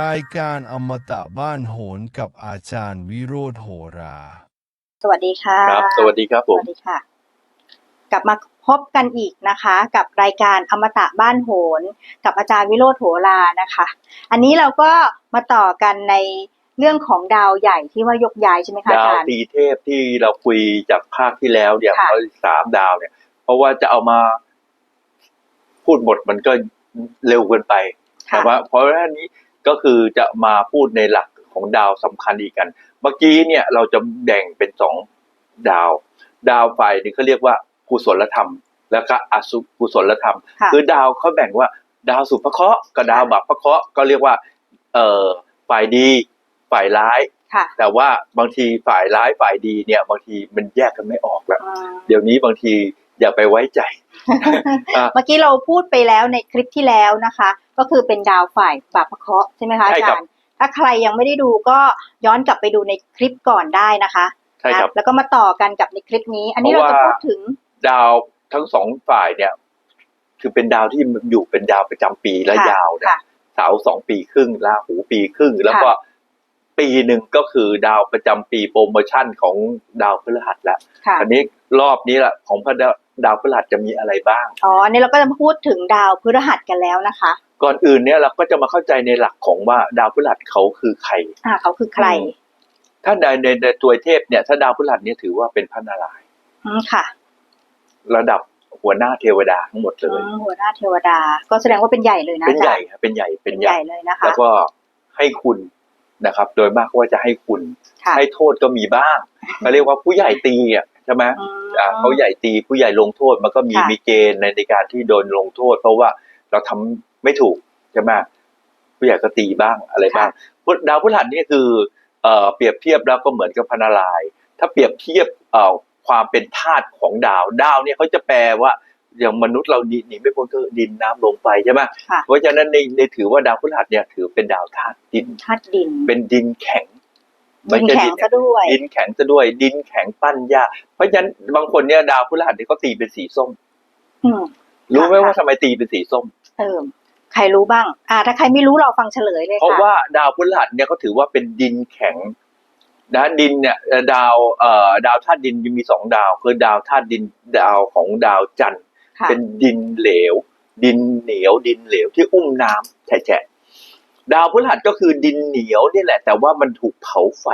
รายการอมตะบ้านโหนกับอาจารย์วิโรธโหรา สวัสดีค่ะครับ สวัสดีครับผสมวัสดีค่ะ กลับมาพบกันอีกนะคะ กับรายการอมตะบ้านโหน กับอาจารย์วิโรธโหรานะคะ อันนี้เราก็มาต่อกันในเรื่องของดาวใหญ่ที่ว่ายกย้ายใช่ไหมคะอาดาวจารย์ตีเทพที่เราคุยจากภาคที่แล้วเนี่ยค่ะเขาสามดาวเนี่ย เพราะว่าจะเอามาพูดหมดมันก็เร็วเกินไปค่ะแต่ว่าเพราะฉะนั้นนี้ ก็คือจะมาพูดในหลักของดาวสำคัญอีกกัน เมื่อกี้เนี่ยเราจะแบ่งเป็นสองดาว ดาวฝ่ายหนึงเขาเรียกว่ากุศลธรรม แล้วก็อสุกุศลธรรมค่ะคือดาวเขาแบ่งว่าดาวสุภเคราะห์กับดาวบัพเคราะห์ก็เรียกว่าเอ่อฝ่ายดีฝ่ายร้ายค่ะแต่ว่าบางทีฝ่ายร้ายฝ่ายดีเนี่ยบางทีมันแยกกันไม่ออกแล้วอืมเดี๋ยวนี้บางที อย่าไปไว้ใจอะเมื่อกี้เราพูดไปแล้วในคลิปที่แล้วนะคะ ก็คือเป็นดาวฝ่ายบาปพระเคราะห์ใช่ไหมคะใช่อาครัจาบรย์ ถ้าใครยังไม่ได้ดูก็ย้อนกลับไปดูในคลิปก่อนได้นะคะใช่ครับนะแล้วก็มาต่อกันกับในคลิปนี้ อันนี้เพเราราะจะว่าพูดถึงดาวทั้งสองฝ่ายเนี่ย คือเป็นดาวที่อยู่เป็นดาวประจำปีและค่ะยาวเนี่ยค่ะเสาร์สองปีครึ่งราหูปีครึ่งแล้วก็ปีหนึ่งก็คือดาวประจำปีโปรโมชั่นของดาวพฤหัสแล้วค่ะอันนี้รอบนี้แหละของพระ ดาวดาวพฤหัสจะมีอะไรบ้าง อ๋ออันนี้เราก็จะมาพูดถึงดาวพฤหัสกันแล้วนะคะ ก่อนอื่นเนี่ยเราก็จะมาเข้าใจในหลักของว่าดาวพฤหัสเขาคือใคร อ่าเขาคือใครอืมถ้าในในในตัวเทพเนี่ย ถ้าดาวพฤหัสเนี่ยถือว่าเป็นพระนารายณ์อืมค่ะ ระดับหัวหน้าเทวดาทั้งหมดเลยอืมหัวหน้าเทวดา ก็แสดงว่าเป็นใหญ่เลยนะเป็นใหญ่อาจารย์ครับเป็นใหญ่เป็นเป็นใหใหญ่ญ่เลยนะคะ แล้วก็ให้คุณนะครับ โดยมากก็ว่าจะให้คุณค่ะให้โทษก็มีบ้างเขาเรียกว่าผู้ใหญ่ตีอะ ใช่ไหมอืมอ่าเขาใหญ่ตีผู้ใหญ่ลงโทษมันก็มีค่ะมีเกณฑ์ในในการที่โดนลงโทษ เพราะว่าเราทำไม่ถูกใช่ไหมผู้ใหญ่ก็ตีบ้างอะไรบ้างพุทธดาวพฤหัสนี่คือเอ่อเปรียบเทียบแล้วก็เหมือนกับพระนารายณ์ถ้าเปรียบเทียบเอ่อความเป็นธาตุของดาว ดาวเนี่ยเขาจะแปลว่าอย่างมนุษย์เราหนีหนีไม่พ้นก็ดินน้ำลมไฟใช่ไหมค่ะเพราะฉะนั้นในในถือว่าดาวพฤหัสเนี่ยถือเป็นดาวธาตุดินธาตุดิน เป็นดินแข็ง ดินแข็งซะด้วย ดินแข็งซะด้วย ดินแข็งปั้นยาก เพราะฉะนั้นบางคนเนี่ยดาวพฤหัสเนี่ยเขาตีเป็นสีส้มอืมรู้ไหมค่ะว่าทำไมตีเป็นสีส้มเออใครรู้บ้าง อ่า ถ้าใครไม่รู้เราฟังเฉลยเลยเพราะค่ะว่าดาวพฤหัสเนี่ยเขาถือว่าเป็นดินแข็งนะดินเนี่ยเอ่อดาวเอ่อดาวธาตุดินมีสองดาว คือดาวธาตุดินดาวของดาวจันทร์ค่ะเป็นดินเหลว ดินเหนียวดินเหลวที่อุ้มน้ำแฉะๆ ดาวพฤหัสก็คือดินเหนียวนี่แหละ แต่ว่ามันถูกเผาไฟ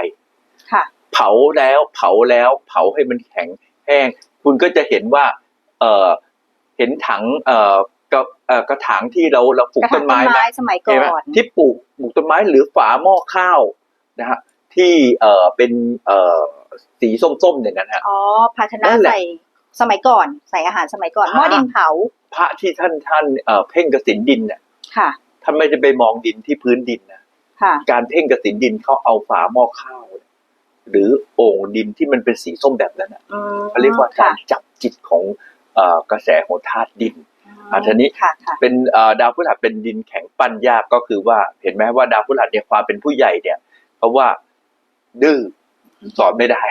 ค่ะเผาแล้วเผาแล้วเผาให้มันแข็งแห้ง คุณก็จะเห็นว่า เออเห็นถัง เอ่อกระเอ่อกระถางที่เราเราปลูกกระถาต้งนต้นไม้ไหมไม้สมัยก่เห็นไหมอนที่ปลูกปลูกต้นไม้หรือฝาหม้อข้าวนะฮะที่เอ่อเป็นเอ่อสีส้มๆอย่างนั้นฮะอ๋อภาชนะนั่นแหละใส่สมัยก่อน ใส่อาหารสมัยก่อนอ่าหม้อดินเผา พระที่ท่านท่านเอ่อเพ่งกสินดินเนี่ยค่ะ ท่านไม่ได้ไปมองดินที่พื้นดินนะค่ะ การเพ่งกสินดินเขาเอาฝาหม้อข้าวเนี่ยหรือโอ่งดินที่มันเป็นสีส้มแบบนั้นนะอืมเขาเรียกว่าการค่ะจับจิตของเอ่อกระแสของธาตุดิน อ่าทีนี้ ค่ะค่ะ เป็นเอ่อดาวพฤหัสเป็นดินแข็งปั้นยากก็คือว่าเห็นไหมว่าดาวพฤหัสเนี่ยความเป็นผู้ใหญ่เนี่ยเพราะว่าดื้อ สอนไม่ได้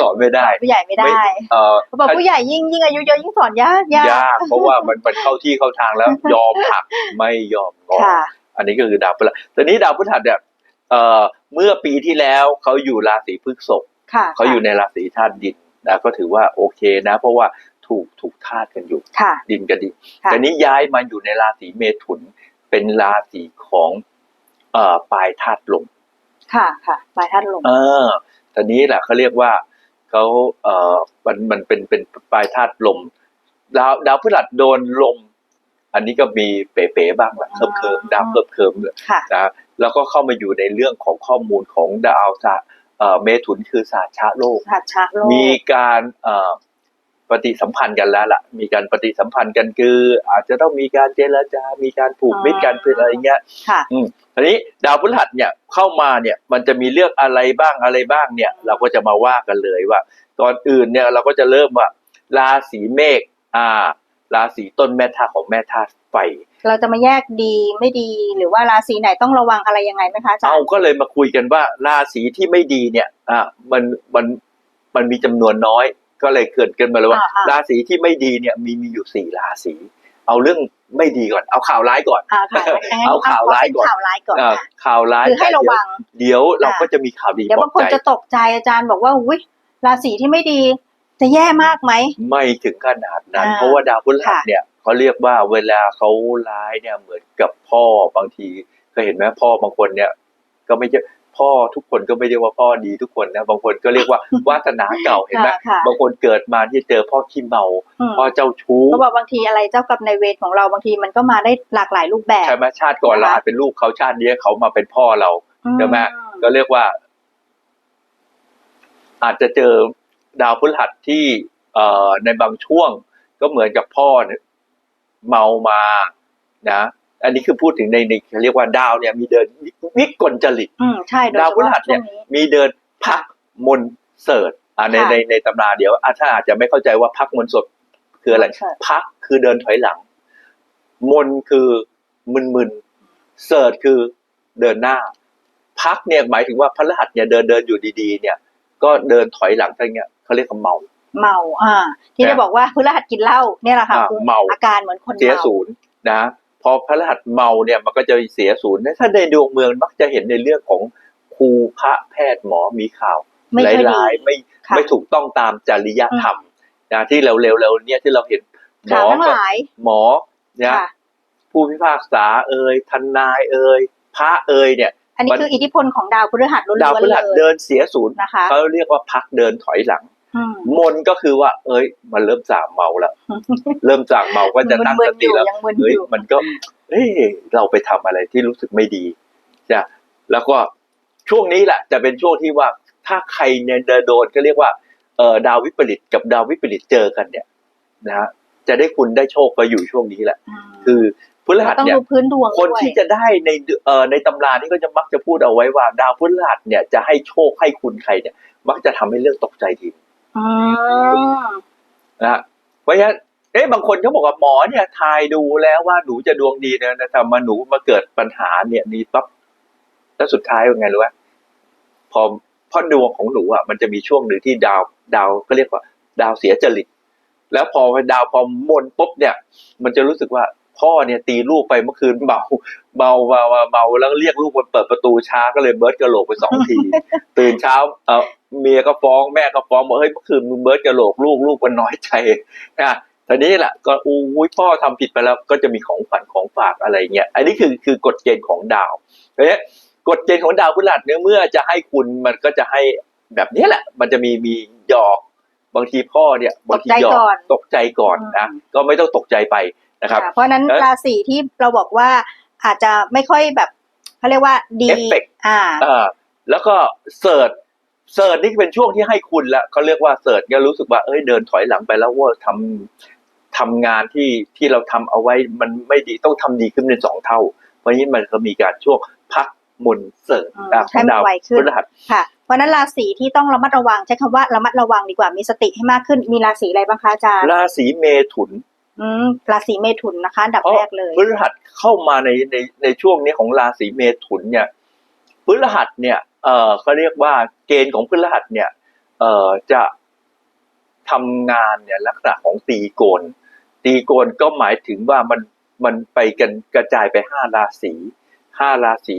สอนไม่ได้ ผู้ใหญ่ไม่ได้เอ่อเขาบอกผู้ใหญ่ยิ่งยิ่งอายุเยอะยิ่งสอนยากยากยากเพราะว่ามันมันเข้าที่เข้าทางแล้ว ยอมหักไม่ยอมงอค่ะอันนี้ก็คือดาวพฤหัสตอนนี้ดาวพฤหัสเนี่ยเอ่อเมื่อปีที่แล้วเขาอยู่ราศีพฤษภค่ะเขาอยู่ในราศีธาตุดินนะก็ถือว่าโอเคนะ เพราะว่าถูกถูกธาตุกันอยู่ค่ะดินกับดินค่ะแต่นี้ย้ายมาอยู่ในราศีเมถุนเป็นราศีของเอ่อปลายธาตุลมค่ะค่ะปลายธาตุลมเออ ตอนนี้แหละเขาเรียกว่าเขาเอ่อมันมันเป็นเป็นปลายธาตุลม ดาวดาวพฤหัสโดนลม อันนี้ก็มีเป๋ๆบ้างแหละเคิมเคิมๆดาวเคิมเคิมๆเลยค่ะนะแล้วก็เข้ามาอยู่ในเรื่องของข้อมูลของดาวสะเอ่อเมถุนคือศาสตร์ชะโลกหัดชะโลก มีการเอ่อปฏิสัมพันธ์กันแล้วล่ะ มีการปฏิสัมพันธ์กันคือ อาจจะต้องมีการเจรจา มีการผูกมิตรกันเพื่ออะไรเงี้ยค่ะอืม ทีนี้ดาวพฤหัสเนี่ยเข้ามาเนี่ยมันจะมีเรื่องอะไรบ้างอะไรบ้างเนี่ย เราก็จะมาว่ากันเลยว่าก่อนอื่นเนี่ยเราก็จะเริ่มว่าราศีเมษอ่า ราศีต้นแม่ธาตุของแม่ธาตุไฟ เราจะมาแยกดีไม่ดีหรือว่าราศีไหนต้องระวังอะไรยังไงไหมคะอาจารเอาย์ก็เลยมาคุยกันว่าราศีที่ไม่ดีเนี่ยอ่ามันมันมันมีจำนวนน้อย ก็เลยเกิดกันมาเลยว่าอ่าอ่า ราศีที่ไม่ดีเนี่ยมีมีอยู่สี่ราศี เอาเรื่องไม่ดีก่อน เอาข่าวร้ายก่อนอ่าค่ะงั้นเอาข่าวร้ายก่อนเเป็นข่าวร้ายก่อนอ่าค่ะข่าวร้ายคือให้ระวัง เดี๋ยวเราค่ะก็จะมีข่าวดีเดี๋ยวปลอบางบคนใจจะตกใจอาจารย์บอกว่าอุ้ยราศีที่ไม่ดีจะแย่มากไหม ไม่ถึงขนาดนั้นอ่าเพราะว่าดาวพฤหัสค่ะเนี่ยเขาเรียกว่าเวลาเขาร้ายเนี่ยเหมือนกับพ่อบางทีเคยเห็นไหมพ่อบางคนเนี่ย ก็ไม่ใช่ พ่อทุกคนก็ไม่ได้ว่าพ่อดีทุกคนนะบางคนก็เรียกว่าวาสนาเก่าเห็นไหมค่ะค่ะบางคนเกิดมาที่เจอพ่อขี้เมาอืมพ่อเจ้าชู้เขาบอกบางทีอะไรเจ้ากับนายเวรของเราบางทีมันก็มาได้หลากหลายรูปแบบใช่ไหมชาติก่อนเรานะคะอาจเป็นลูกเขาชาตินี้เขามาเป็นพ่อเราอืใช่ไหมก็เรียกว่า อาจจะเจอดาวพฤหัสที่เอ่อในบางช่วง ก็เหมือนกับพ่อเนี่ยเมามานะ อันนี้คือพูดถึงในในเขาเรียกว่าดาวเนี่ยมีเดินวิกลจริตอืมใช่โดยดาวเฉพฤหัพาะสช่เนี่วยงนี้มีเดินพักมนต์เสิร์ชอ่าในค่ะในในตำราเดี๋ยวอะถ้าอาจจะไม่เข้าใจว่าพักมนต์สดคืออะไรมนต์เสิร์ชพักคือเดินถอยหลัง มนต์คือมึนๆเสิร์ชคือเดินหน้า พักเนี่ยหมายถึงว่าพฤหัสเนี่ยเดินเดินอยู่ดีๆ เนี่ย ก็เดินถอยหลังทั้งเนี้ยเขาเรียกว่าเมา เมาอ่าที่ได้บอกว่าพฤหัสกินเหล้าเนี่ยแหละค่ะอ่าคือเมาอาการเหมือนคนเสียเมาศูนย์นะ พอพระรหัสเมาเนี่ยมันก็จะเสียศูนย์ถ้าในดวงเมืองมักจะเห็นในเรื่องของครูพระแพทย์หมอมีข่าวไม่หค่อยดีลายๆไม่ค่ะไม่ถูกต้องตามจริยธรรมนะที่เราเร็วๆเนี่ยที่เราเห็นหมข่าวอทั้งก็หลายหมอเนี่ยค่ะผู้พิพากษาเอ่ยทนายเอ่ยพระเอ่ยเนี่ย อันนี้มันคืออิทธิพลของดาวพฤหัสล้ดาววนพฤๆเลหัสยเดินเสียศูนย์นะคะเขาเรียกว่าพักเดินถอยหลังอื มมนก็คือว่า เอ้ย มันเริ่มจากเมาแล้วเริ่มจากเมาก็จะตั้งมึสนๆอติยู่แล้วยังมึนเฮ้ยอยู่มันก็เอ้ยเราไปทำอะไรที่รู้สึกไม่ดีจ้ะแล้วก็ช่วงนี้แหละจะเป็นช่วงที่ว่าถ้าใครเนี่ยโดนก็เรียกว่าเออดาววิปริตกับดาววิปริตเจอกันเนี่ย นะฮะจะได้คุณได้โชคก็อยู่ช่วงนี้แหละ คือพฤหัสต้องเนี่ยดูพื้นดวงคนด้วยที่จะได้ในเอ่อในตำรานี่ก็จะมักจะพูดเอาไว้ว่า ดาวพฤหัสเนี่ยจะให้โชคให้คุณใครเนี่ย มักจะทำให้เรื่องตกใจที อืมนะฮะเพราะฉะนั้นเอ๊ะบางคนเขาบอกว่าหมอเนี่ยทายดูแล้วว่าหนูจะดวงดีนะนะแต่มาหนูมาเกิดปัญหาเนี่ยนี่ปั๊บแล้วสุดท้ายเป็นไงรู้ไหมพอเพราะดวงของหนูอะมันจะมีช่วงหนึ่งที่ดาวดาวก็เรียกว่า ดาวเสียจริต แล้วพอดาวพอมนปุ๊บเนี่ย มันจะรู้สึกว่าพ่อเนี่ยตีลูกไปเมื่อคืนเมาเมาเมาเมาเมาแล้วเรียกลูกมาเปิดประตูช้าก็เลยเบิร์ดกระโหลกไปสองที ตื่นเช้า เออ เมียก็ฟ้องแม่ก็ฟ้องบอกเฮ้ยเมื่อคืนมึงเบิร์ดกระโหลกลูกลูกมันน้อยใจนะทีนี้แหละก็อู้ยพ่อทำผิดไปแล้วก็จะมีของขวัญของฝากอะไรเงี้ยอันนี้คือคือกฎเกณฑ์ของดาวเพราะฉะนั้นกฎเกณฑ์ของดาวพฤหัสเนี่ยเมื่อจะให้คุณมันก็จะให้แบบนี้แหละ มันจะมีมีหยอกบางทีพ่อเนี่ยบางทีหยอกตกใจก่อนนะก็ไม่ต้องตกใจไปนะครับค่ะเพราะฉะนั้นแล้วราศีที่เราบอกว่าอาจจะไม่ค่อยแบบเขาเรียกว่าดีเอฟเฟกต์อ่าอ่าแล้วก็เสิร์ช เสิร์ชนี่เป็นช่วงที่ให้คุณละเขาเรียกว่าเสิร์ชก็รู้สึกว่าเอ้ยเดินถอยหลังไปแล้วว่าทำทำงานที่ที่เราทำเอาไว้มันไม่ดีต้องทำดีขึ้นเป็นสองเท่า เพราะฉะนี้มันก็มีการช่วงพักมนต์เสิร์ชอืมอะขให้องมันดาวไวขึ้พนฤหัสค่ะเพราะฉะนั้นราศีที่ต้องระมัดระวังใช้คำว่าระมัดระวังดีกว่ามีสติให้มากขึ้นมีราศีอะไรบ้างคะอาจารย์ราศีเมถุนอืมราศีเมถุนนะคะอันดับเพราะแรกเลยพฤหัสเข้ามาในในในช่วงนี้ของราศีเมถุนเนี่ยพฤหัสเนี่ย เออเขาเรียกว่าเกณฑ์ของพฤหัสเนี่ยเอ่อจะทำงานเนี่ยลักษณะของตีโกน ตีโกนก็หมายถึงว่ามันมันไปกันกระจายไปห้าราศีห้าราศี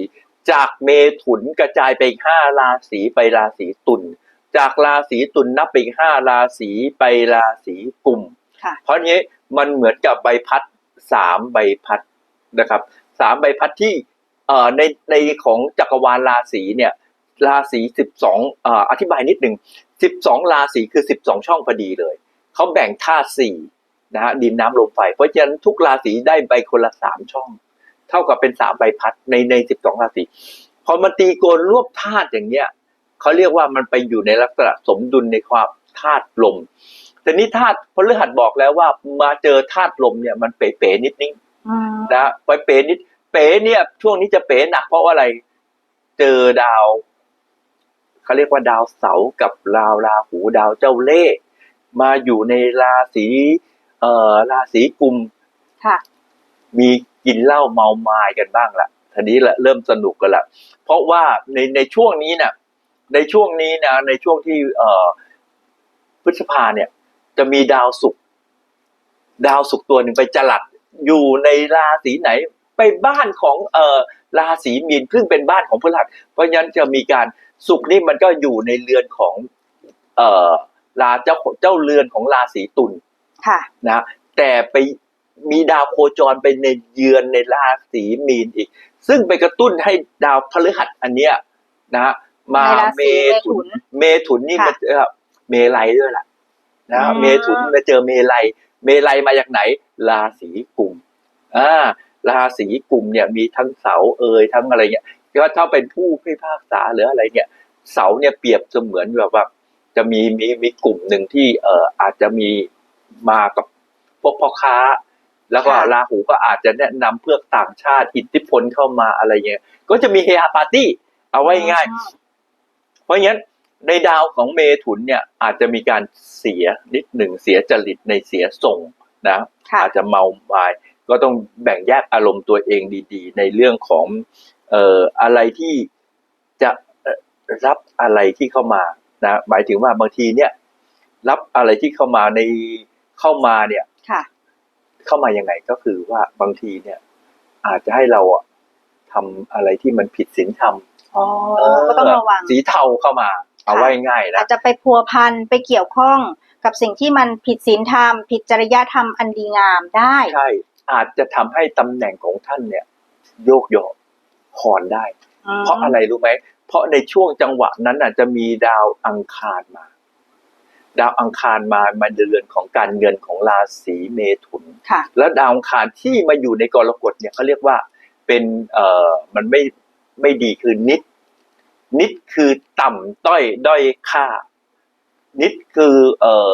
จากเมถุนกระจายไปอีกห้าราศีไปราศีตุลจากราศีตุลนับไปอีกห้าราศีไปราศีกุมค่ะเพราะงี้มันเหมือนกับใบพัดสามใบพัดนะครับสามใบพัดที่เอ่อในในของจักรวาลราศีเนี่ย ราศีสิบสองเอ่ออธิบายนิดหนึ่งสิบสองราศีคือสิบสองช่องพอดีเลย เขาแบ่งธาตุสี่นะฮะดินน้ำลมไฟ เพราะฉะนั้นทุกราศีได้ใบคนละสามช่อง เท่ากับเป็นสามใบพัดในในสิบสองราศีพอมันตีโกนรวบธาตุอย่างเงี้ยเขาเรียกว่ามันไปอยู่ในลักษณะสมดุลในความธาตุลมแต่นี้ธาตุพฤหัสบอกแล้วว่ามาเจอธาตุลมเนี่ยมันเป๋ๆนิดนึงอืมนะไปเป๋นิด เป๋เนี่ย ช่วงนี้จะเป๋หนักเพราะว่าอะไร เจอดาว เขาเรียกว่าดาวเสาร์กับดาวราหูดาวเจ้าเล่ห์มาอยู่ในราศีเอ่อราศีกุมค่ะ มีกินเหล้าเมามายกันบ้างละทีนี้แหละเริ่มสนุกกันละเพราะว่าในในช่วงนี้น่ะ ในช่วงนี้นะในช่วงที่เอ่อพฤษภาเนี่ย จะมีดาวศุกร์ดาวศุกร์ตัวหนึ่งไปจลัดอยู่ในราศีไหน ไปบ้านของเอ่อราศีมีนซึ่งเป็นบ้านของพฤหัสเพราะฉะนั้นจะมีการ สุขนี่มันก็อยู่ในเรือนของ เอ่อราเจ้าเจ้าเรือนของราศีตุลค่ะนะแต่ไปมีดาวโคจรไปในเยือนในราศีมีนอีก ซึ่งไปกระตุ้นให้ดาวพฤหัสอันเนี้ยนะฮะมาในราศีเมเมถุถุนนเมถุนนี่ค่ะมาเจอเมลัยด้วยล่ะนะอืมเมถุนมาเจอเมลัยเมลัยมาจากไหน ราศีกุมอ่าราศีกุมเนี่ยมีทั้งเสาเอยทั้งอะไรเงี้ย ก็ถ้าเป็นผู้พิพากษาหรืออะไรเนี่ย เสาเนี่ยเปรียบเสมือนแบบว่าจะมีมีมีกลุ่มหนึ่งที่เอ่ออาจจะมีมากับพวกพ่อค้า แล้วก็ค่ะราหูก็อาจจะแนะนำเพื่อต่างชาติอิทธิพลเข้ามาอะไรเงี้ยก็จะมีเฮฮาปาร์ตี้เอาไว้ง่าย เพราะงั้นในดาวของเมถุนเนี่ยอาจจะมีการเสียนิดหนึ่งเสียจริตในเสียส่งนะค่ะอาจจะเมาไม้ก็ต้องแบ่งแยกอารมณ์ตัวเองดี ๆ ในเรื่องของ เอ่ออะไรที่จะเอ่อรับอะไรที่เข้ามานะหมายถึงว่าบางทีเนี่ย รับอะไรที่เข้ามาในเข้ามาเนี่ยค่ะ เข้ามายังไงก็คือว่าบางทีเนี่ย อาจจะให้เราอะทำอะไรที่มันผิดศีลธรรมอ๋อเออก็ต้องระวังสีเทาเข้ามา เอาไว้ง่ายๆอานะจจะไปพัวพันไปเกี่ยวข้องกับสิ่งที่มันผิดศีลธรรม ผิดจริยธรรมอันดีงามได้ ใช่ อาจจะทำให้ตำแหน่งของท่านเนี่ย โยกโยก หอนได้อืมเพราะอะไรรู้ไหม เพราะในช่วงจังหวะนั้นอาจจะมีดาวอังคารมา ดาวอังคารมามาเดือนของการเงินของราศีเมถุนค่ะแล้วดาวอังคารที่มาอยู่ในกรกฎเนี่ยเขาเรียกว่าเป็นเอ่อมันไม่ไม่ดีคือนิด นิดคือต่ำต้อยด้อยค่า นิดคือเอ่อ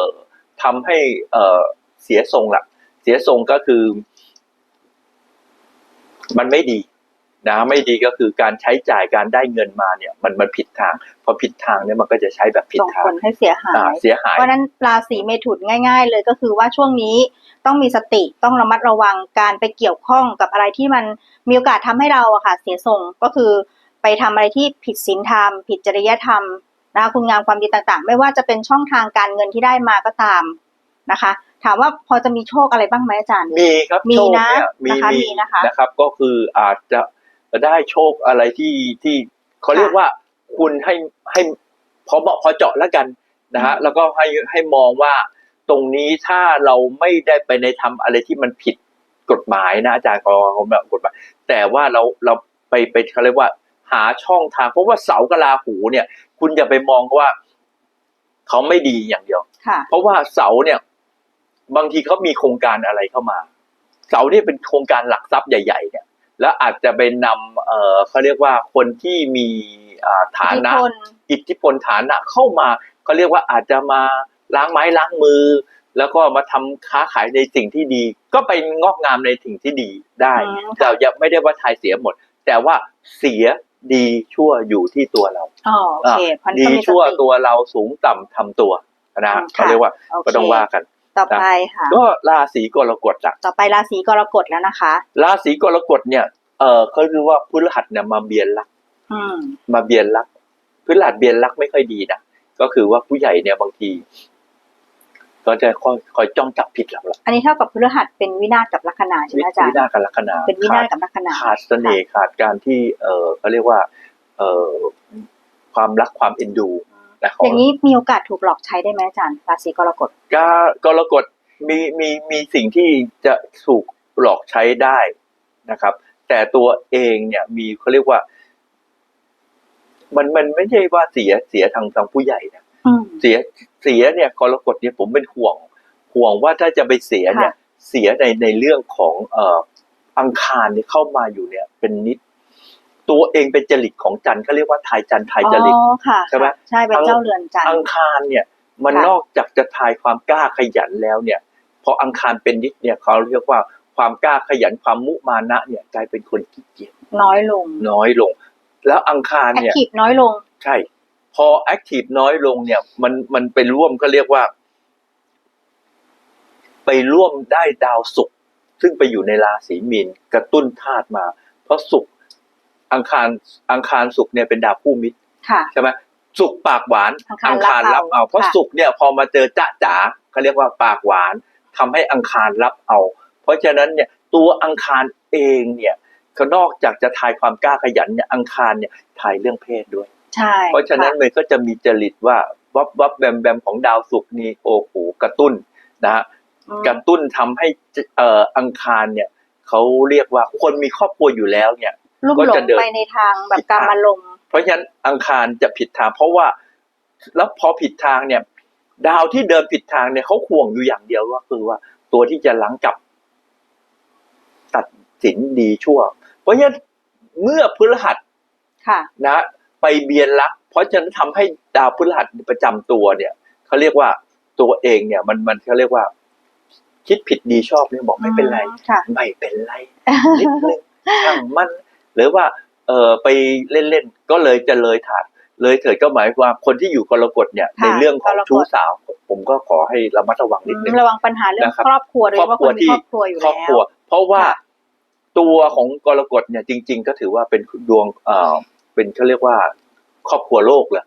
ทำให้เอ่อเสียทรงละเสียทรงก็คือ มันไม่ดี นะไม่ดีก็คือการใช้จ่ายการได้เงินมาเนี่ยมันมันผิดทางพอผิดทางเนี่ยมันก็จะใช้แบบผิดส่งทาผงลให้เสียหาอ่ายเสียหายเพราะฉะนั้นราศีเมถุนง่าย ๆ เลยก็คือว่าช่วงนี้ต้องมีสติต้องระมัดระวังการไปเกี่ยวข้องกับอะไรที่มันมีโอกาสทำให้เราอะค่ะเสียทรงก็คือไปทำอะไรที่ผิดศีลธรรม ผิดจริยธรรมนะคะคุณงามความดีต่างๆ ไม่ว่าจะเป็นช่องทางการเงินที่ได้มาก็ตามนะคะ ถามว่าพอจะมีโชคอะไรบ้างไหมอาจารย์ มีครับมีโชคนะเนี่ยมีนะคะมีมีนะคะนะครับ ก็คืออาจจะ ได้โชคอะไรที่ที่เขาเรียกว่าคุณให้ให้พอเหมาะพอเจาะแล้วกันนะฮะแล้วก็ให้ให้มองว่าตรงนี้ถ้าเราไม่ได้ไปในทำอะไรที่มันผิดกฎหมายนะอาจารย์ของของแบบกฎหมายแต่ว่าเราเราไปไปเขาเรียกว่า หาช่องทาง เพราะว่าเสากลาหูเนี่ย คุณอย่าไปมองว่าเขาไม่ดีอย่างเดียวค่ะเพราะว่าเสาเนี่ย บางทีเขามีโครงการอะไรเข้ามา เสาเนี่ยเป็นโครงการหลักทรัพย์ใหญ่ ๆ เนี่ย แล้วอาจจะไปนำเอ่อเขาเรียกว่าคนที่มีอ่าฐานะอิทธิพลอิทธิพลฐานะเข้ามาเขาเรียกว่าอาจจะมาล้างไม้ล้างมือ แล้วก็มาทำค้าขายในสิ่งที่ดี ก็ไปงอกงามในสิ่งที่ดีได้อืมแต่ยังไม่ได้ว่าทายเสียหมด แต่ว่าเสียดีชั่วอยู่ที่ตัวเราอ๋อโอเคเพราะฉะนั้นดีต้องมีสชั่วติตัวเราสูงต่ำทำตัวนะอืมเขาเรียกว่าโอเคก็ต้องว่ากัน ต่อไปค่ะ ก็ราศีกรกฎอะต่อไปราศีกรกฎแล้วนะคะ ราศีกรกฎเนี่ย เออเขาเรียกว่าพฤหัสเนี่ยมาเบียนรักอืมมาเบียนรักพฤหัสเบียนรักไม่ค่อยดีนะก็คือว่าผู้ใหญ่เนี่ยบางที ก็จะคอยคอยจ้องจับผิดเราละอันนี้เท่ากับพฤหัสเป็นวินาศกับลัคนาใช่ไหมอาจารวิย์นาศกับลัคนา เป็นวินาศกับลัคนาขาดเสน่ห์ขาดการที่ เออเขาเรียกว่า เออความรักความเอ็นดู นะขอย่างนี้มีโอกาสถูกหลอกใช้ได้ไหมอาจารย์ราศีกรกฎกากรกฎมีมีมีสิ่งที่จะถูกหลอกใช้ได้นะครับ แต่ตัวเองเนี่ยมีเขาเรียกว่า มันมันไม่ใช่ว่าเสียเสียทางทางผู้ใหญ่นะอืมเสียเสียเนี่ยกรกฎเนี่ยผมเป็นห่วง ห่วงว่าถ้าจะไปเสียเนี่ยค่ะเสียในในเรื่องของเอ่ออังคารเนี่ยเข้ามาอยู่เนี่ย เป็นนิด ตัวเองเป็นจริตของจันทร์เขาเรียกว่าทายจันทร์ทายจริตอ๋อค่ะใช่ไหมใช่เป็นเจ้าเรือนจันทอัร์งคารเนี่ย มันค่ะนอกจากจะทายความกล้าขยันแล้วเนี่ยพออังคารเป็นนิดเนี่ยเขาเรียกว่าความกล้าขยันความมุมานะเนี่ยกลายเป็นคนขี้เกียจน้อยลง น้อยลง แล้วอังคารแอคเนี่ยทีฟน้อยลง ใช่ พอแอคทีฟน้อยลงเนี่ยมันมันไปร่วมก็เรียกว่า ไปร่วมได้ดาวศุกร์ซึ่งไปอยู่ในราศีมีนกระตุ้นธาตุมา เพราะศุกร์ อังคารอังคารศุกร์เนี่ยเป็นดาวผู้มิตรค่ะใช่ไหมศุกร์ปากหวานอังคารรับเอารับเอาเพราะค่ะศุกร์เนี่ยพอมาเจอจ้าจ๋าเขาเรียกว่าปากหวานทำให้อังคารรับเอา เพราะฉะนั้นเนี่ยตัวอังคารเองเนี่ยเขานอกจากจะทายความกล้าขยันเนี่ยอังคารเนี่ยทายเรื่องเพศด้วยใช่เพราะฉะนั้นมันก็จะมีจริตว่าวับวับแบมแบมของดาวศุกร์นี่โอ้โหกระตุ้นนะฮะอืมกระตุ้นทำให้เอ่ออังคารเนี่ยเขาเรียกว่าคนมีครอบครัวอยู่แล้วเนี่ย ลุ่มก็หลจะงเดินไปในทางแบบการมาลมณ์เพราะฉะนั้นอังคารจะผิดทาง เพราะว่าแล้วพอผิดทางเนี่ย ดาวที่เดินผิดทางเนี่ยเขาห่วงอยู่อย่างเดียวก็คือว่า ตัวที่จะหลังกลับ ตัดสินดีชั่ว เพราะฉะนั้นเมื่อพฤหัสค่ะนะ ไปเบียนรัก เพราะฉะนั้นทำให้ดาวพฤหัสประจำตัวเนี่ยเขาเรียกว่าตัวเองเนี่ย มันมันเขาเรียกว่า คิดผิดดีชอบเนี่ยบอกไม่เป็นไรอืมค่ะไม่เป็นไรนิดนึงช่างมัน หรือว่าเออไปเล่นๆก็เลยจะเลยถาดเลยเถิดก็หมายความคนที่อยู่กรกฎเนี่ยค่ะในเรื่องของกรกฎชู้สาว ผมก็ขอให้ระมัดระวังนิดนึงระวังปัญหาเรื่องนะครับครอบครัวโดยเฉพาะคนมีครอบครัวอยู่ครอบแล้ครัววเพราะว่าค่ะตัวของกรกฎเนี่ยจริง ๆ ก็ถือว่าเป็นดวงเอ่อเป็นเขาเรียกว่าครอบครัวโลกแหละ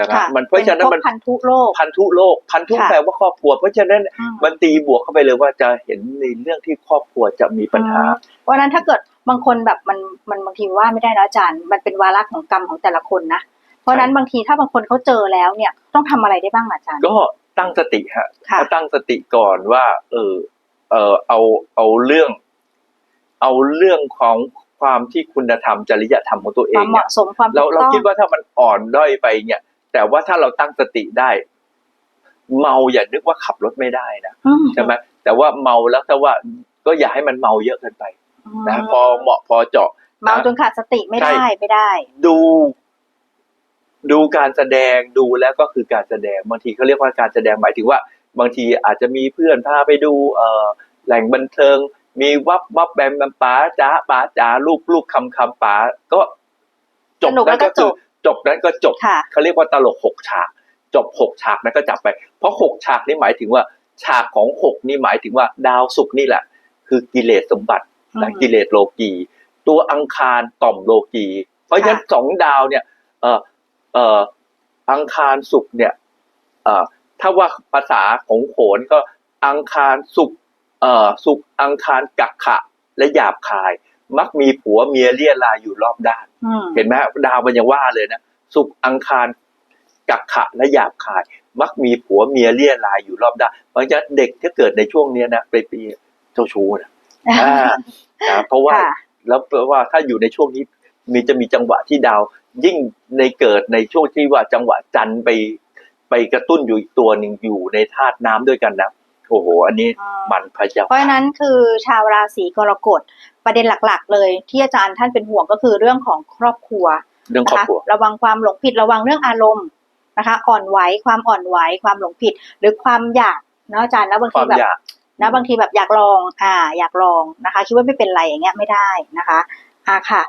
นะครับค่ะมันเพราะฉะนั้นมันป็พวกพันธุโลกพันธุโลกพันธุค่ะแปลว่าครอบครัว เพราะฉะนั้นอืมมันตีบวกเข้าไปเลยว่าจะเห็นในเรื่องที่ครอบครัวจะมีปัญหาอืมเพราะฉะนั้นถ้าเกิดบางคนแบบมันมันบางทีว่าไม่ได้นะอาจารย์ มันเป็นวาระของกรรมของแต่ละคนนะเพราะฉะนั้นบางทีถ้าบางคนเขาเจอแล้วเนี่ยต้องทำอะไรได้บ้างอาจารย์ ก็ตั้งสติฮะค่ะถ้าตั้งสติก่อนว่า เออเออเอาเอาเรื่อง เอาเรื่องของความที่คุณธรรมจริยธรรมของตัวเอความงเหเนี่ยมาะสมความเราถูกเราต้องคิดว่าถ้ามันอ่อนด้อยไปเนี่ย แต่ว่าถ้าเราตั้งสติได้ เมาอย่านึกว่าขับรถไม่ได้นะอืมใช่ไหมแต่ว่าเมาแล้วแต่ว่าก็อย่าให้มันเมาเยอะเกินไปนะพอเหมาะพอเจาะเมาจนขาดสติไม่ได้ใช่ไม่ได้ ดู ดูการแสดงดูแล้วก็คือการแสดงบางทีเขาเรียกว่าการแสดงหมายถึงว่า บางทีอาจจะมีเพื่อนพาไปดู เอ่อแหล่งบันเทิง มีวับวับแบมแบมป๋าจ้าป๋าจ๋าลูกลูกคำคำป๋าก็จบสนุกนั้นแล้วก็ก็คือ จบจบนั้นก็จบค่ะเขาเรียกว่าตลกหกฉาก จบหกฉากนั้นก็จับไป เพราะหกฉากนี่หมายถึงว่า ฉากของหกนี่หมายถึงว่าดาวศุกร์นี่แหละ คือกิเลสสมบัตินะอืมกิเลสโลกี ตัวอังคารต่อมโลกี เพราะฉะนั้นค่ะสองดาวเนี่ยเอ่อเอ่ออังคารศุกร์เนี่ยเอ่อถ้าว่าภาษาของโขนก็อังคารศุกร์เอ่อศุกร์อังคารกักขะและหยาบคาย มักมีผัวเมียเลี่ยลายอยู่รอบด้านอืมเห็นไหมฮะดาวมันยังว่าเลยนะศุกร์อังคารกักขะและหยาบคาย มักมีผัวเมียเลี่ยลายอยู่รอบด้านเพราะฉะนั้นเด็กที่เกิดในช่วงเนี้ยนะเป็นปีเจ้าชู้นะอ่านะเพราะว่าค่ะแล้วแปลว่าถ้าอยู่ในช่วงนี้มีจะมีจังหวะที่ดาว ยิ่งในเกิดในช่วงที่ว่าจังหวะจันทร์ไปไปกระตุ้นอยู่อีกตัวหนึ่งอยู่ในธาตุน้ำด้วยกันนะ โอ้โห อันนี้มันพระเจ้าเพราะฉะนั้นคือชาวราศีกรกฎประเด็นหลักๆ เลยที่อาจารย์ท่านเป็นห่วงก็คือเรื่องของครอบครัวเรื่องนะครอบคะครัวระวังความหลงผิดระวังเรื่องอารมณ์นะคะ อ่อนไหวความอ่อนไหวความหลงผิด หรือความอยากเนาะอาจารย์นะบางคทีวามแบบอยากนะบางทีแบบอยากลองอ่าอยากลองนะคะ คิดว่าไม่เป็นไรอย่างเงี้ยไม่ได้นะคะอ่าค่ะ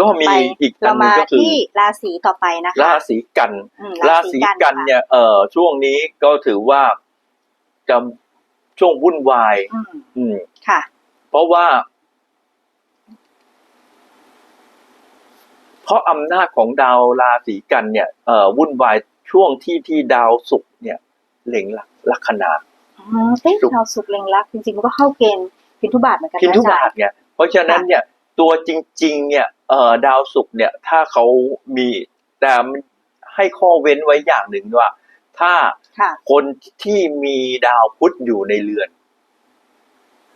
ก็มีไปอีกอัเรานหนึงมาก็คือที่ราศีต่อไปนะคะราศีกันอืมราศีกันค่ะเนี่ยเอ่อช่วงนี้ก็ถือว่าจะ ช่วงวุ่นวาย อืมอืม ค่ะ เพราะว่า เพราะอำนาจของดาวราศีกันเนี่ยเอ่อวุ่นวายช่วงที่ที่ดาวศุกร์เนี่ยเล็งลักลัคนาอืมเอ๊ะสุข ดาวสุกเล็งรัก จริงๆ มันก็เข้าเกณฑ์พินทุบาทเหมือนกันพินนะทุอาจาบารทย์เนี่ย เพราะฉะนั้นเนี่ย ตัวจริง ๆ เนี่ยเอ่อดาวศุกร์เนี่ย ถ้าเขามีแต่มันให้ข้อเว้นไว้อย่างหนึ่งว่า ถ้าค่ะคนที่มีดาวพุธอยู่ในเรือน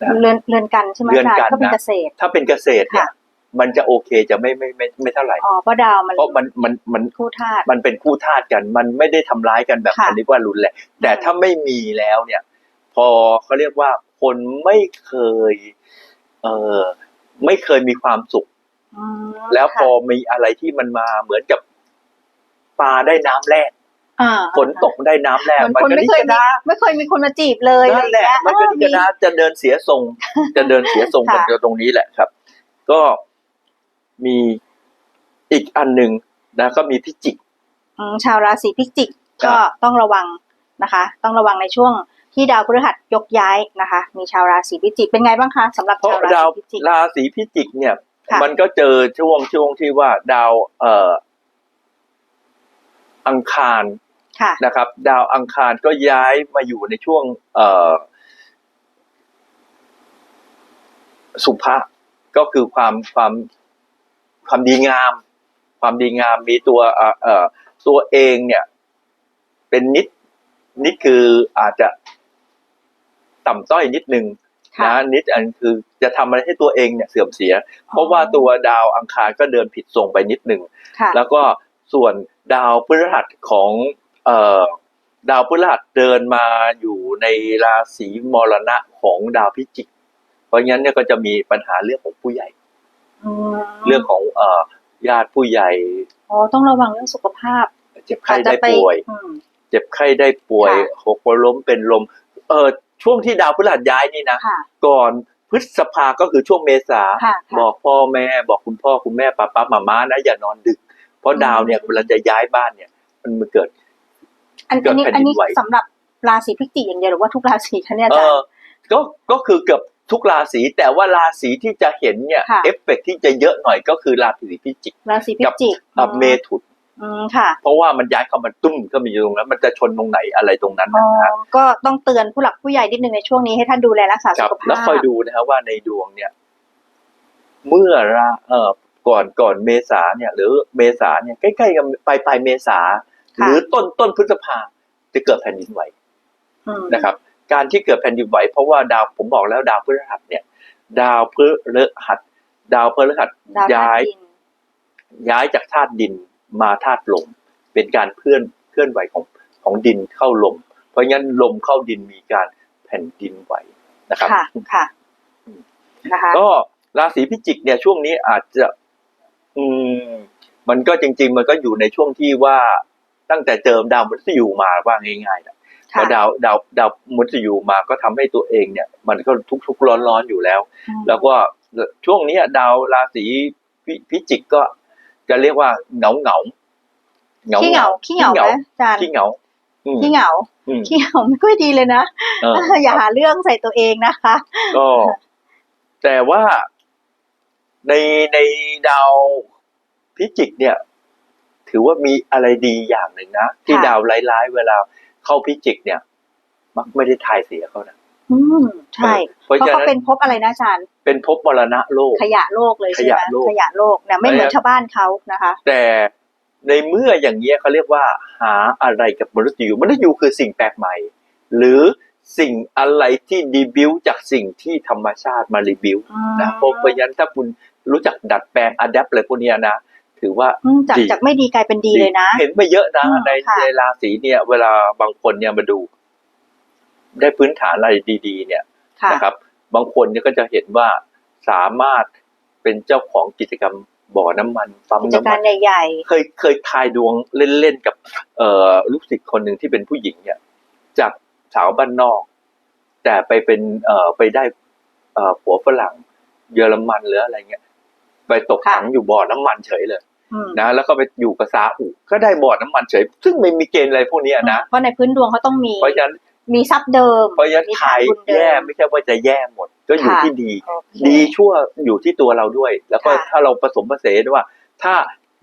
นะเรือนเรือนกันใช่ไหมเรือนอาจารกันย์ก็เป็นนะเกษตรถ้าเป็นเกษตรเนี่ยค่ะมันจะโอเคจะไม่ไม่ไม่ไม่เท่าไหร่อ๋อเพราะดาวมันเพราะมันมันมันคู่ธาตุมันเป็นคู่ธาตุกัน มันไม่ได้ทำร้ายกันแบบค่ะอันนี้ว่ารุนแรงแต่ถ้าไม่มีแล้วเนี่ย พอเขาเรียกว่าคนไม่เคย เอ่อไม่เคยมีความสุขอืมแล้วพค่ะอมีอะไรที่มันมาเหมือนกับปลาได้น้ำแรกอ่า ฝนตกได้น้ำแรกเหมือนคนก็ไม่นิเคยกมีระดาไม่เคยมีคนมาจีบเลยนั่นแหละอไรมันก็นิกระดาจะเดินเสียทรง จะเดินเสียทรงค่ะกันตรงนี้แหละครับ ก็มีอีกอันหนึ่งนะ ก็มีพิจิกอืมชาวราศีพิจิกครัก็บต้องระวังนะคะ ต้องระวังในช่วงที่ดาวพฤหัสยกย้ายนะคะ มีชาวราศีพิจิกเป็นไงบ้างคะสำหรับเพราะชาวราดาวศีพิจิกราศีพิจิกเนี่ยค่ะมันก็เจอช่วงช่วงที่ว่าดาวเอ่ออังคารค่ะ นะครับ ดาวอังคารก็ย้ายมาอยู่ในช่วงเอ่อสุภาพก็คือความความความดีงาม ความดีงามมีตัวเอ่อเอ่อตัวเองเนี่ย เป็นนิดนิดคืออาจจะต่ำต้อยนิดนึงค่ะนะนิดอันคือจะทำอะไรให้ตัวเองเนี่ยเสื่อมเสีย เพราะว่าตัวดาวอังคารก็เดินผิดทรงไปนิดนึงค่ะแล้วก็ส่วนดาวพฤหัสของ เอ่อดาวพฤหัสเดินมาอยู่ในราศีมรณะของดาวพิจิก เพราะงั้นเนี่ยก็จะมีปัญหาเรื่องของผู้ใหญ่อืมเรื่องของเอ่อญาติผู้ใหญ่ อ๋อต้องระวังเรื่องสุขภาพเจ็บไข้อาจจะได้ไปป่วย อืม เจ็บไข้ได้ป่วยค่ะ หกล้มเป็นลม เออช่วงที่ดาวพฤหัสย้ายนี่นะ ค่ะ ก่อนพฤษภาก็คือช่วงเมษา ค่ะค่ะบอกพ่อแม่ บอกคุณพ่อคุณแม่ป้าป้ามาม่านะอย่านอนดึก เพราะอืมดาวเนี่ยเวลาจะย้ายบ้านเนี่ย มันมาเกิด อันเกิอัดนนี้แผ่นดินอันนี้ไหวสำหรับราศีพิจิกอย่างเดียวหรือว่าทุกราศีคะเนี่ยอาเอจารอย์ก็ก็คือเกือบทุกราศีแต่ว่าราศีที่จะเห็นเนี่ยค่ะเอฟเฟกต์ที่จะเยอะหน่อยก็คือราศีพิจิกราศีพิจิกกับเมถุนอืมค่ะเพราะว่ามันย้ายเข้ามาตุ้มเข้ามาอยู่ตรงนั้นมันจะชนตรงไหนอะไรตรงนั้นอ๋อนะฮะก็ต้องเตือนผู้หลักผู้ใหญ่นิดนึงในช่วงนี้ให้ท่านดูแลรักษาคสุรับขภาพแล้วคอยดูนะครับว่าในดวงเนี่ย เมื่อราเอ่อก่อนก่อนเมษาเนี่ย หรือเมษาเนี่ยใกล้ๆกับปลายปลายเมษาค่ะ หรือต้นต้นพฤษภาจะเกิดแผ่นดินไหวอืมนะครับ การที่เกิดแผ่นดินไหวเพราะว่าดาวผมบอกแล้วดาวพฤหัสเนี่ย ดาวพฤหัส ดาวพฤหัสดาวธาย้ายตุดินย้ายจากธาตุดินมาธาตุลมเป็นการเคลื่อนเคลื่อนไหวของของดินเข้าลม เพราะงั้นลมเข้าดินมีการแผ่นดินไหวนะครับค่ะค่ะนะคะก็ราศีพิจิกเนี่ยช่วงนี้อาจจะ อืมมันก็จริง ๆ มันก็อยู่ในช่วงที่ว่า ตั้งแต่เจอดาวมฤตยูมาว่าง่ายๆนะพอค่ะดาวดาวดาวมฤตยูมาก็ทำให้ตัวเองเนี่ย มันก็ทุกข์ๆร้อนๆอยู่แล้วอืมแล้วก็ช่วงนี้ดาวราศีพิพิจิกก็จะเรียกว่าเหงาเหงาเหงาขี้เหงาขี้เหงาไหมอาจารย์ขี้เหงาอืมขี้เหงาอืมขี้เหงาไม่ค่อยดีเลยนะเอออย่าหาเรื่องใส่ตัวเองนะคะก็แต่ว่าในในดาวพิจิกเนี่ย ถือว่ามีอะไรดีอย่างหนึ่งนะ ที่ค่ะดาวร้ายๆเวลาเข้าพิจิกเนี่ย มักไม่ได้ทายเสียเขานะอืมใช่เพเพราะราะฉะเขานั้นเป็นภพอะไรนะอาจารย์ เป็นภพมรณะโลก ขยะโลกเลยใช่ไหมขยะโลกขยะโลกเนี่ยไม่เหมือนชาวบ้านเขานะคะ แต่ในเมื่ออย่างเงี้ยเขาเรียกว่า หาอะไรกับมนุษย์ยูมนุษย์ยูคือสิ่งแปลกใหม่ หรือสิ่งอะไรที่ดีบิวจากสิ่งที่ธรรมชาติมารีบิวนะเพราะเพราะฉะนั้นถ้าคุณรู้จักดัดแปลงอัดแอปอะไรพวกเนี้ยนะ ถือว่าอืมจากดีจากไม่ดีกลายเป็นดีเลยนะ เห็นมาเยอะนะอืมในค่ะในราศีเนี่ย เวลาบางคนเนี่ยมาดู ได้พื้นฐานอะไรดี ๆ เนี่ยค่ะนะครับ บางคนเนี่ยก็จะเห็นว่าสามารถเป็นเจ้าของกิจกรรมบ่อน้ำมันปั๊มกิจน้ำกามัรนใหญ่เคยเคยทายดวงเล่นๆกับ เอ่อลูกศิษย์คนหนึ่งที่เป็นผู้หญิงเนี่ย จากสาวบ้านนอก แต่ไปเป็นเอ่อไปได้เอ่อผัวฝรั่ง เยอรมันหรืออะไรเงี้ยไปตกถังอยู่บ่อน้ำมันเฉยเลยๆอืม นะแล้วก็ไปอยู่กับซาอุก็ได้บ่อน้ำมันเฉย ซึ่งไม่มีเกณฑ์อะไรพวกเนี้ยนะเพราะในพื้นดวงเขาต้องมีเพราะฉะนั้นมีทรัพย์เดิม เพราะฉะนั้นมีทายบุญเดิแย่มไม่ใช่ว่าจะแย่หมด ก็อยู่ค่ะที่ดีโอเคดีชั่วอยู่ที่ตัวเราด้วย แล้วก็ค่ะถ้าเราผสมผสานว่า ถ้า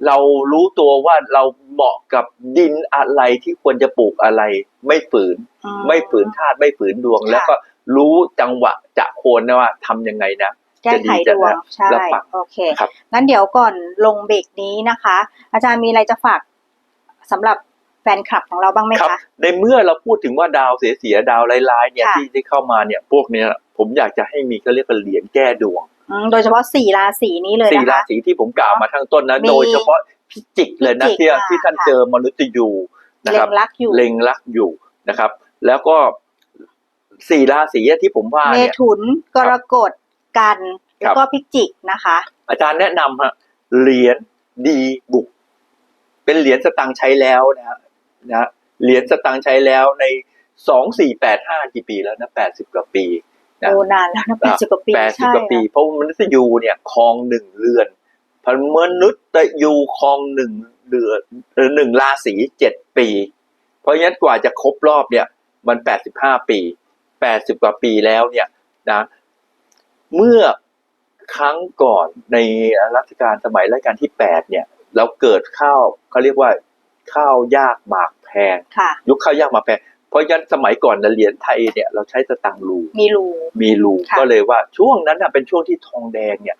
เรารู้ตัวว่าเราเหมาะกับดินอะไรที่ควรจะปลูกอะไร ไม่ฝืนอืไม่ฝืนธาตุไม่ฝืนดวงค่ะแล้วก็รู้จังหวะจะโคนนะว่าทำยังไงนะ แก้ไขดวงใช่รับปากโอเคครับงั้นเดี๋ยวก่อนลงเบรกนี้นะคะ อาจารย์มีอะไรจะฝากสำหรับแฟนคลับของเราบ้างไหมครับคะในเมื่อเราพูดถึงว่าดาวเสียเสียๆดาวร้ายๆเนี่ยค่ะที่ที่เข้ามาเนี่ยพวกเนี้ยผมอยากจะให้มีเขาเรียกว่าเหรียญแก้ดวงอืมโดยเฉพาะสี่ราศีนี้เลยสี่นะราคะศีที่ผมกล่าวมาทั้งต้นนะมีโดยเฉพาะพิจิกเลยนะพิจิกที่อ่าที่ท่านค่ะเจอมนุษย์ยูนะเล็ครับงรักอยู่เล็งรักอยู่นะครับ แล้วก็สี่ราศีที่ผมว่าเมเนี่ยถุนกรกฎ กันครัแล้วบก็พิจิกนะคะ อาจารย์แนะนำฮะเหรียญดีบุก เป็นเหรียญสตังค์ใช้แล้วนะฮะนะฮะเหรียญสตังค์ใช้แล้วในสองสี่แปดห้ากี่ปีแล้วนะแปดสิบกว่าปีนะโอ้นานแล้วนะแปดสิบกว่าปีแปดสิบใช่กว่าปีค่ะเพราะมนุษย์ยูเนี่ยครองหนึ่งเรือนพันมนุษย์ยูครองหนึ่งเดือนเอ่อหนึ่งราศีเจ็ดปี เพราะฉะนั้นกว่าจะครบรอบเนี่ย มันแปดสิบห้าปีแปดสิบกว่าปีแล้วเนี่ยนะ เมื่อครั้งก่อนในรัชกาลสมัยรัชกาลที่แปดเนี่ยเราเกิดข้าวเขาเรียกว่าข้าวยากหมากแพงค่ะยุคข้าวยากหมากแพงเพราะฉะนั้นสมัยก่อนนะเหรียญไทยเนี่ยเราใช้สตางค์รูมีรูมีรูค่ะก็เลยว่าช่วงนั้นน่ะเป็นช่วงที่ทองแดงเนี่ย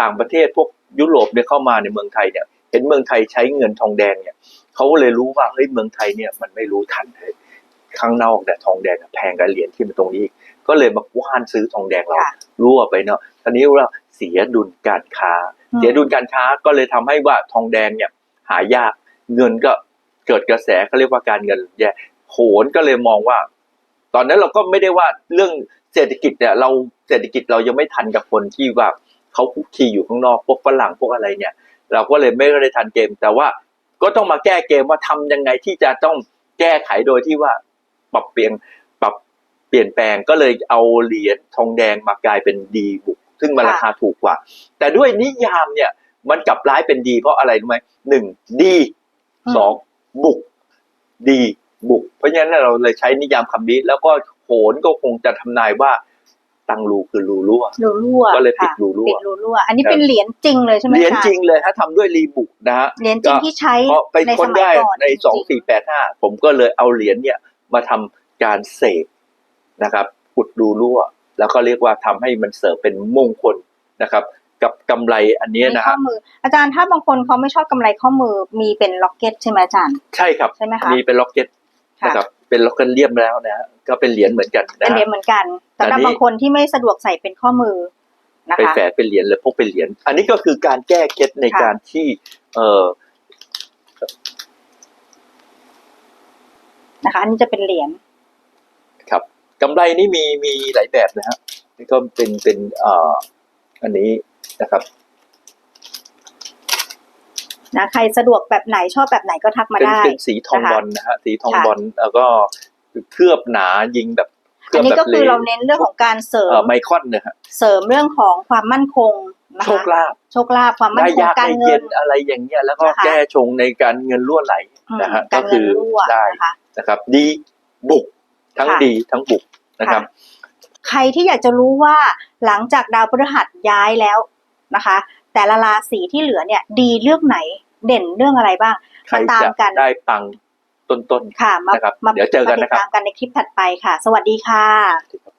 ต่างประเทศพวกยุโรปเนี่ยเข้ามาในเมืองไทยเนี่ยเห็นเมืองไทยใช้เงินทองแดงเนี่ยเขาก็เลยรู้ว่าเฮ้ยเมืองไทยเนี่ยมันไม่รู้ทันเลย ข้างนอกแต่ยทองแดงอะแพงกับเหรียญที่มันตรงนี้อีกก็เลยมาว่านซื้อทองแดงเราค่ะรั่วไปเนาะทีนี้เราเสียดุลการค้าอืมเสียดุลการค้าก็เลยทำให้ว่าทองแดงเนี่ยหายากเงินก็เกิดกระแสเขาเรียกว่าการเงินแย่โหนก็เลยมองว่า ตอนนั้นเราก็ไม่ได้ว่าเรื่องเศรษฐกิจเนี่ยเราเศรษฐกิจเรายังไม่ทันกับคนที่ว่าเขาคุกคีอยู่ข้างนอกพวกฝรั่งพวกอะไรเนี่ย เราก็เลยไม่ได้ทันเกม แต่ว่าก็ต้องมาแก้เกมว่าทำยังไงที่จะต้องแก้ไขโดยที่ว่า ปรับเปลี่ยนปรับเปลี่ยนแปลงก็เลยเอาเหรียญทองแดงมากลายเป็นดีบุก ซึ่งมันค่ะราคาถูกกว่า แต่ด้วยนิยามเนี่ยมันกลับร้ายเป็นดี เพราะอะไรรู้ไหมหนึ่งดีอืมสองบุก ดีบุก เพราะฉะนั้นเราเลยใช้นิยามคำนี้ แล้วก็โหนก็คงจะทำนายว่าตังรูคือรูรั่วรูรั่วก็เลยปิดค่ะรูรั่วปิดรูรั่ว อันนี้ครับเป็นเหรียญจริงเลยใช่ไหมเหรียญอาจาจริงเลยถ้าทำด้วยรีบุกนะฮะเหรียญจริงที่ใช้เพราะไปในค้สนมัยได้ก่อนในจริๆสองสี่แปดห้าผมก็เลยเอาเหรียญเนี่ย มาทำการเสกนะครับขุดรูรั่ว แล้วก็เรียกว่าทำให้มันเสริมเป็นมงคลนะครับ กับกำไรอันเนี้ยในนะข้ฮะอมือ อาจารย์ถ้าบางคนเขาไม่ชอบกำไรข้อมือมีเป็นล็อกเก็ตใช่ไหมอาจารย์ ใช่ครับใช่ไหมคะมีเป็นล็อกเก็ตค่ะนะครับเป็นล็อกเก็ตเลี่ยมแล้วนะฮะก็เป็นเหรียญเหมือนกันเป็นะนเหรียฮะญเหมือนกันสำหรับอันนี้บางคนที่ไม่สะดวกใส่เป็นข้อมือนะไปคะแฝงเป็นเหรียญเลยพกเป็นเหรียญอันนี้ก็คือการแก้เคล็ดในค่ะการที่เออ นะคะ อันนี้จะเป็นเหรียญครับกำไรนี่มีมีหลายแบบนะฮะนี่ก็เป็นเป็นเอ่ออันนี้นะครับนะใครสะดวกแบบไหนชอบแบบไหนก็ทักมาเป็นได้เป็นสีทองนะคะบอลนะฮะสีทองค่ะบอลแล้วก็เคลือบหนายิงแบบเคลือัอนบนี้แบบก็คือเราเน้นเรื่องของการเสริเอ่อมไมคอนนะฮะเสริมเรื่องของความมั่นคงนะโชคะคลาภโชคลาภความมั่นได้คงยากการได้เงิเย็นนอะไรอย่างเงี้ยแล้วก็นะคะแก้ชงในการเงินรั่วไหลอืมนะฮะกาก็รคืเงินอรั่วได้นะคะ นะครับ ดีบุกทั้งค่ะ ดีทั้งบุกนะครับ ใครที่อยากจะรู้ว่าหลังจากดาวพฤหัสย้ายแล้วนะคะ แต่ละราศีที่เหลือเนี่ย ดีเรื่องไหนเด่นเรื่องอะไรบ้างใครมาตามจะกันได้ปังต้นๆ ค่ะมานะครับมาเดี๋ยวเจอกันนะครับ มาติดตามกันในคลิปถัดไปค่ะ สวัสดีค่ะ